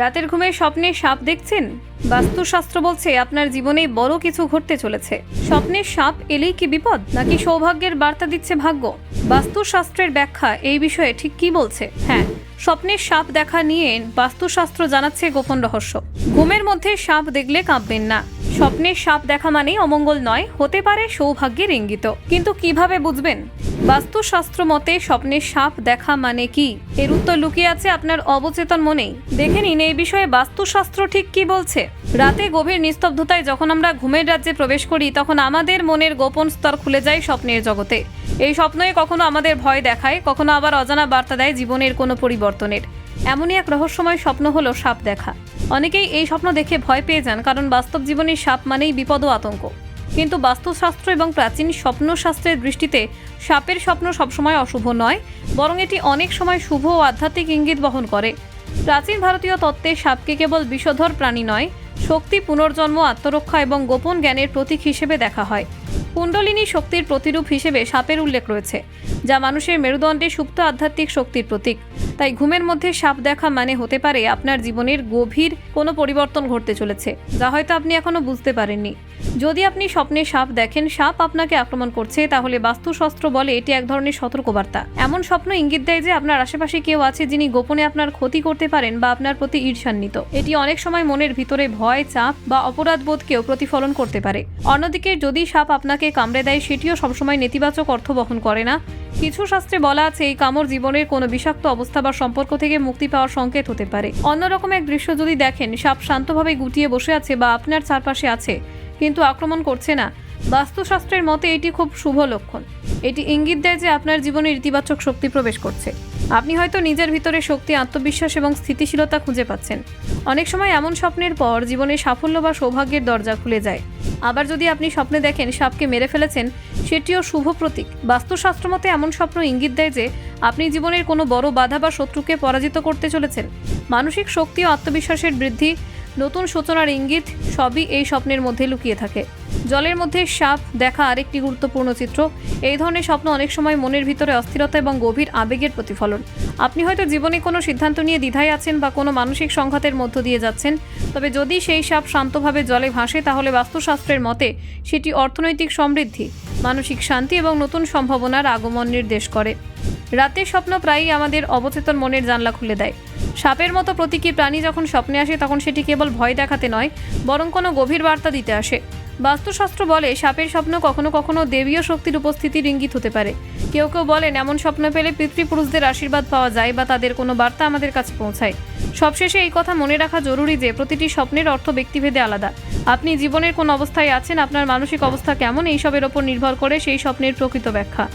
রাতের ঘুমে স্বপ্নে সাপ দেখছেন? বাস্তুশাস্ত্র বলছে আপনার জীবনে বড় কিছু ঘটতে চলেছে। স্বপ্নে সাপ এলেই কি বিপদ, নাকি সৌভাগ্যের বার্তা দিচ্ছে ভাগ্য? বাস্তুশাস্ত্রের ব্যাখ্যা এই বিষয়ে ঠিক কি বলছে? হ্যাঁ স্বপ্নের সাপ দেখা নিয়ে বাস্তুশাস্ত্র জানাচ্ছে গোপন রহস্য। ঘুমের মধ্যে সাপ দেখলে কাঁপবেন না। স্বপ্নের সাপ দেখা মানেই অমঙ্গল নয়, হতে পারে সৌভাগ্যের ইঙ্গিত কিন্তু কীভাবে বুঝবেন? বাস্তুশাস্ত্র মতে স্বপ্নের সাপ দেখা মানে কি? এর উত্তর লুকিয়ে আছে আপনার অবচেতন মনেই। দেখে নিন, এই বিষয়ে বাস্তুশাস্ত্র ঠিক কি বলছে? রাতে গভীর নিস্তব্ধতায় যখন আমরা ঘুমের রাজ্যে প্রবেশ করি, তখন আমাদের মনের গোপন স্তর খুলে যায় স্বপ্নের জগতে। এই স্বপ্নই কখনো আমাদের ভয় দেখায়, কখনো আবার অজানা বার্তা দেয় জীবনের কোনো পরিবর্তনের। এমনই এক রহস্যময় স্বপ্ন হলো সাপ দেখা। অনেকেই এই স্বপ্ন দেখে ভয় পেয়ে যান, কারণ বাস্তব জীবনে সাপ মানেই বিপদ ও আতঙ্ক। কিন্তু বাস্তুশাস্ত্র এবং প্রাচীন স্বপ্নশাস্ত্রের দৃষ্টিতে সাপের স্বপ্ন সবসময় অশুভ নয়, বরং এটি অনেক সময় শুভ ও আধ্যাত্মিক ইঙ্গিত বহন করে। প্রাচীন ভারতীয় তত্ত্বে সাপকে কেবল বিষধর প্রাণী নয়, শক্তি, পুনর্জন্ম, আত্মরক্ষা এবং গোপন জ্ঞানের প্রতীক হিসেবে দেখা হয়। কুণ্ডলিনী শক্তির প্রতিরূপ হিসেবে সাপের উল্লেখ রয়েছে, যা মানুষের মেরুদণ্ডে সুপ্ত আধ্যাত্মিক শক্তির প্রতীক। তাই ঘুমের মধ্যে সাপ দেখা মানে হতে পারে আপনার জীবনের গভীর কোনো পরিবর্তন ঘটতে চলেছে, যা হয়তো আপনি এখনও বুঝতে পারেননি। যদি আপনি স্বপ্নে সাপ দেখেন, সাপ আপনাকে আক্রমণ করছে, তাহলে বাস্তুশাস্ত্র বলে এটি এক ধরনের সতর্কবার্তা। এমন স্বপ্ন ইঙ্গিত দেয় যে আপনার আশেপাশে কেউ আছে যিনি গোপনে আপনার ক্ষতি করতে পারেন বা আপনার প্রতি ঈর্ষান্বিত। এটি অনেক সময় মনের ভিতরে ভয়, চাপ বা অপরাধ বোধকেও প্রতিফলন করতে পারে। অন্যদিকে যদি সাপ আপনাকে কামড়ে দেয়, সেটিও সবসময় নেতিবাচক অর্থ বহন করে না। কিছু শাস্ত্রে বলা আছে, এই কামড় জীবনের কোনো বিষাক্ত অবস্থা বা সম্পর্ক থেকে মুক্তি পাওয়ার সংকেত হতে পারে। অন্যরকম এক দৃশ্য যদি দেখেন, সাপ শান্তভাবে গুটিয়ে বসে আছে বা আপনার চারপাশে আছে, কিন্তু আক্রমণ করছে না। বাস্তুশাস্ত্রের মতে এটি খুব শুভ লক্ষণ। এটি ইঙ্গিত দেয় যে আপনার জীবনে ইতিবাচক শক্তি প্রবেশ করছে। আপনি হয়তো নিজের ভিতরে শক্তি, আত্মবিশ্বাস এবং স্থিতিশীলতা খুঁজে পাচ্ছেন। অনেক সময় এমন স্বপ্নের পর জীবনে সাফল্য বা সৌভাগ্যের দরজা খুলে যায়। আবার যদি আপনি স্বপ্নে দেখেন সাপকে মেরে ফেলেছেন, সেটিও শুভ প্রতীক। বাস্তুশাস্ত্র মতে এমন স্বপ্ন ইঙ্গিত দেয় যে, আপনি জীবনের কোনো বড় বাধা বা শত্রুকে পরাজিত করতে চলেছেন। মানসিক শক্তি ও আত্মবিশ্বাসের বৃদ্ধি নতুন সূচনার ইঙ্গিত সবই এই স্বপ্নের মধ্যে লুকিয়ে থাকে। জলের মধ্যে সাপ দেখা আরেকটি গুরুত্বপূর্ণ চিত্র। এই ধরনের স্বপ্ন অনেক সময় মনের ভিতরে অস্থিরতা এবং গভীর আবেগের প্রতিফলন। আপনি হয়তো জীবনে কোনো সিদ্ধান্ত নিয়ে দ্বিধায় আছেন বা কোনো মানসিক সংঘাতের মধ্য দিয়ে যাচ্ছেন। তবে যদি সেই সাপ শান্তভাবে জলে ভাসে, তাহলে বাস্তুশাস্ত্রের মতে সেটি অর্থনৈতিক সমৃদ্ধি, মানসিক শান্তি এবং নতুন সম্ভাবনার আগমন নির্দেশ করে। রাতের স্বপ্ন প্রায়ই আমাদের অবচেতন মনের জানলা খুলে দেয়। সাপের মতো প্রতীকী প্রাণী যখন স্বপ্নে আসে, তখন সেটি কেবল ভয় দেখাতে নয়, বরং কোনো গভীর বার্তা দিতে আসে। বাস্তুশাস্ত্র বলে, সাপের স্বপ্ন কখনো কখনো দেবীয় শক্তির উপস্থিতির ইঙ্গিত হতে পারে। কেউ কেউ বলেন, এমন স্বপ্ন পেলে পিতৃপুরুষদের আশীর্বাদ পাওয়া যায় বা তাদের কোনো বার্তা আমাদের কাছে পৌঁছায়। সবশেষে এই কথা মনে রাখা জরুরি যে, প্রতিটি স্বপ্নের অর্থ ব্যক্তিভেদে আলাদা। আপনি জীবনের কোন অবস্থায় আছেন, আপনার মানসিক অবস্থা কেমন, এইসবের ওপর নির্ভর করে সেই স্বপ্নের প্রকৃত ব্যাখ্যা।